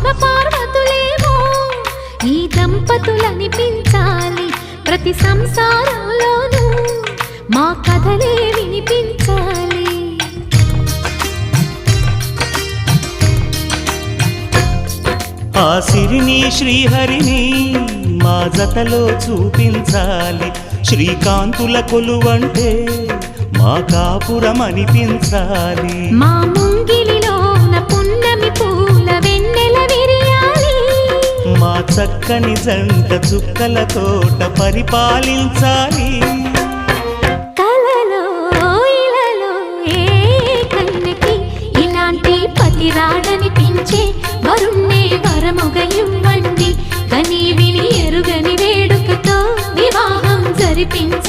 శివ పార్వతులేమో ఈ దంపతులనిపించాలి ప్రతి సంసారంలోనూ. మా కథలే వినిపించాలి. ఆ సిరిని శ్రీహరిని మా జతలో చూపించాలి. శ్రీకాంతుల కొలువంటే మా కాపురం అనిపించాలి మా మా చక్కని జంట చుక్కల తోట పరిపాలించాలి. కలలో ఇలలో విని ఎరుగని వేడుకతో వివాహం జరిపింది